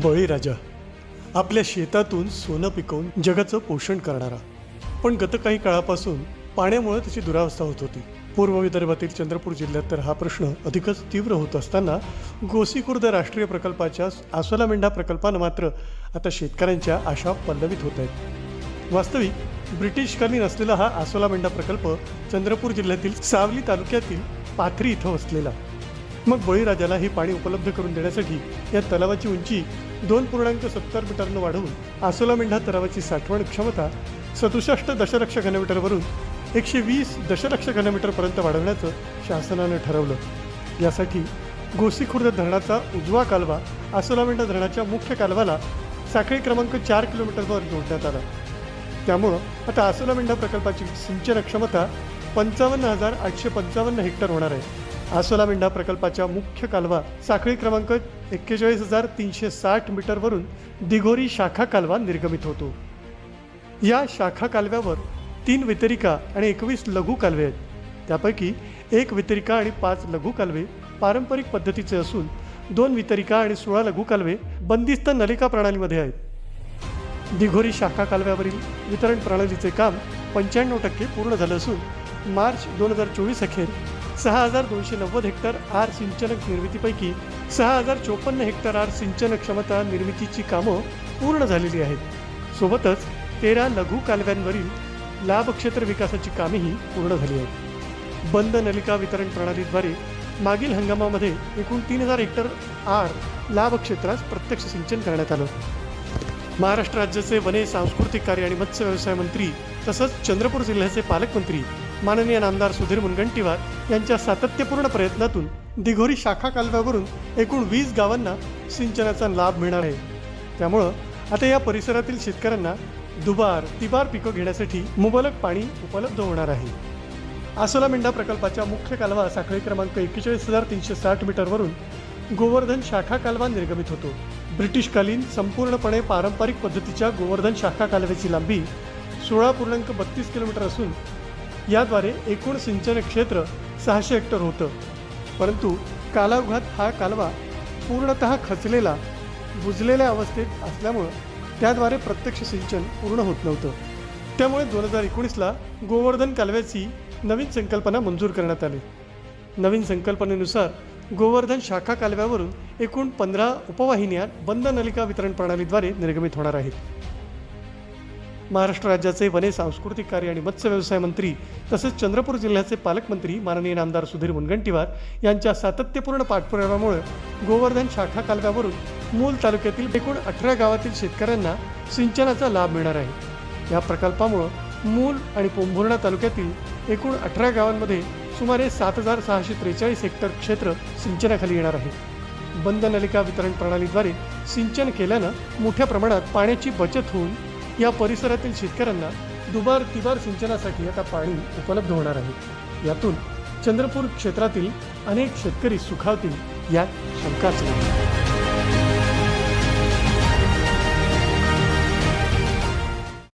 बळीराजा आपल्या शेतातून सोनं पिकवून जगाचं पोषण करणारा. पण गत काही काळापासून पाण्यामुळे त्याची दुरावस्था होत होती. पूर्व विदर्भातील चंद्रपूर जिल्ह्यात तर हा प्रश्न अधिकच तीव्र होत असताना गोसीखुर्द राष्ट्रीय प्रकल्पाच्या आसोला मेंढा प्रकल्पानं मात्र आता शेतकऱ्यांच्या आशा पल्लवित होत आहेत. वास्तविक ब्रिटिशकालीन असलेला हा आसोला मेंढा प्रकल्प चंद्रपूर जिल्ह्यातील सावली तालुक्यातील पाथरी इथं वसलेला. मग बळीराजाला हे पाणी उपलब्ध करून देण्यासाठी या तलावाची उंची दोन पूर्णांक सत्तर मीटरनं वाढवून आसोला मेंढा तलावाची साठवण क्षमता सदुसष्ट दशलक्ष घनमीटरवरून एकशे वीस दशलक्ष घनमीटरपर्यंत वाढवण्याचं शासनानं ठरवलं. यासाठी गोसीखुर्द धरणाचा उजवा कालवा आसोला मेंढा धरणाच्या मुख्य कालवाला साखळी क्रमांक चार किलोमीटरवर जोडण्यात आला. त्यामुळं आता आसोला मेंढा प्रकल्पाची सिंचन क्षमता पंचावन्न हजार आठशे पंचावन्न हेक्टर होणार आहे. आसोला मेंढा प्रकल्पाच्या मुख्य कालवा साखळी क्रमांक एक्केचाळीस हजार तीनशे साठ मीटरवरून दिघोरी शाखा कालवा निर्गमित होतो. या शाखा कालव्यावर तीन वितरिका आणि एकवीस लघु कालवे आहेत. त्यापैकी एक वितरिका आणि पाच लघु कालवे पारंपरिक पद्धतीचे असून दोन वितरिका आणि सोळा लघु कालवे बंदिस्त नलिका प्रणालीमध्ये आहेत. दिघोरी शाखा कालव्यावरील वितरण प्रणालीचे काम पंच्याण्णव टक्के पूर्ण झालं असून मार्च दोन हजार चोवीस अखेर सहा हजार दोनशे नव्वद हेक्टर आर सिंचन निर्मितीपैकी सहा हजार चोपन्न हेक्टर आर सिंचन क्षमता निर्मितीची कामं पूर्ण झालेली आहेत. सोबतच तेरा लघु कालव्यांवरील लाभक्षेत्र विकासाची कामेही पूर्ण झाली आहेत. बंद नलिका वितरण प्रणालीद्वारे मागील हंगामामध्ये एकूण तीन हजार हेक्टर आर लाभक्षेत्रास प्रत्यक्ष सिंचन करण्यात आलं. महाराष्ट्र राज्याचे वने सांस्कृतिक कार्य आणि मत्स्य व्यवसाय मंत्री तसंच चंद्रपूर जिल्ह्याचे पालकमंत्री माननीय नामदार सुधीर मुनगंटीवार यांच्या सातत्यपूर्ण प्रयत्नातून दिघोरी शाखा कालव्यावरून एकूण वीस गावांना सिंचनाचा लाभ मिळणार आहे. त्यामुळं आता या परिसरातील शेतकऱ्यांना दुबार तिबार पिकं घेण्यासाठी मुबलक पाणी उपलब्ध होणार आहे. आसोला मेंढा प्रकल्पाच्या मुख्य कालवा साखळी क्रमांक एक्केचाळीस हजार तीनशे साठ मीटरवरून गोवर्धन शाखा कालवा निर्गमित होतो. ब्रिटिशकालीन संपूर्णपणे पारंपरिक पद्धतीच्या गोवर्धन शाखा कालव्याची लांबी सोळा पूर्णांक बत्तीस किलोमीटर असून याद्वारे एकूण सिंचन क्षेत्र सहाशे हेक्टर होतं. परंतु कालावघात हा कालवा पूर्णतः खचलेला बुजलेल्या अवस्थेत असल्यामुळं त्याद्वारे प्रत्यक्ष सिंचन पूर्ण होत नव्हतं. त्यामुळे दोन हजार एकोणीसला गोवर्धन कालव्याची नवीन संकल्पना मंजूर करण्यात आली. नवीन संकल्पनेनुसार गोवर्धन शाखा कालव्यावरून एकूण पंधरा उपवाहिन्या बंद नलिका वितरण प्रणालीद्वारे निर्गमित होणार आहेत. महाराष्ट्र राज्याचे वने सांस्कृतिक कार्य आणि मत्स्य व्यवसाय मंत्री तसेच चंद्रपूर जिल्ह्याचे पालकमंत्री माननीय नामदार सुधीर मुनगंटीवार यांच्या सातत्यपूर्ण पाठपुराव्यामुळे गोवर्धन शाखा कालव्यावरून मूल तालुक्यातील एकूण अठरा गावातील शेतकऱ्यांना सिंचनाचा लाभ मिळणार आहे. या प्रकल्पामुळं मूल आणि पोंभुर्णा तालुक्यातील एकूण अठरा गावांमध्ये सुमारे सात हजार सहाशे त्रेचाळीस हेक्टर क्षेत्र सिंचनाखाली येणार आहे. बंद नलिका वितरण प्रणालीद्वारे सिंचन केल्यानं मोठ्या प्रमाणात पाण्याची बचत होऊन या परिसरातील शेतकऱ्यांना दुबार तिबार सिंचनासाठी आता पाणी उपलब्ध होणार आहे. यातून चंद्रपूर क्षेत्रातील अनेक शेतकरी सुखावतील यात शंकाच नाही.